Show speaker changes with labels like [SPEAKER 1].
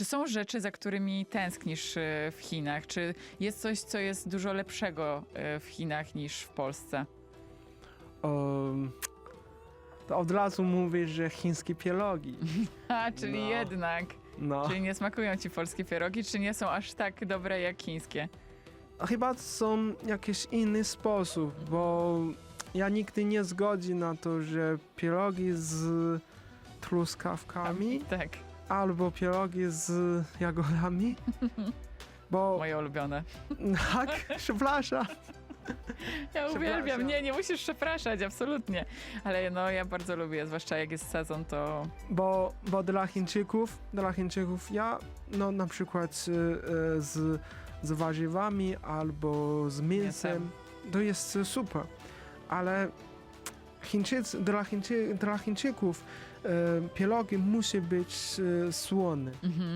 [SPEAKER 1] Czy są rzeczy, za którymi tęsknisz e, w Chinach? Czy jest coś, co jest dużo lepszego e, w Chinach niż w Polsce?
[SPEAKER 2] Um, to od razu mówię, że chińskie pierogi.
[SPEAKER 1] A, czyli
[SPEAKER 2] No.
[SPEAKER 1] jednak.
[SPEAKER 2] No.
[SPEAKER 1] Czyli nie smakują ci polskie pierogi, czy nie są aż tak dobre jak chińskie?
[SPEAKER 2] Chyba są jakiś inny sposób, bo ja nigdy nie zgodzi na to, że pierogi z truskawkami
[SPEAKER 1] Tak,
[SPEAKER 2] albo pierogi z jagodami, bo
[SPEAKER 1] moje ulubione.
[SPEAKER 2] tak, przepraszam.
[SPEAKER 1] Ja uwielbiam. Nie, nie musisz przepraszać, absolutnie. Ale no, ja bardzo lubię, zwłaszcza jak jest sezon, to
[SPEAKER 2] Bo, bo dla Chińczyków, dla Chińczyków ja no na przykład e, e, z, z warzywami albo z mięsem, to jest super. Ale Chińczycy, dla, Chińczy, dla Chińczyków e, musi być e, słone.
[SPEAKER 1] mhm.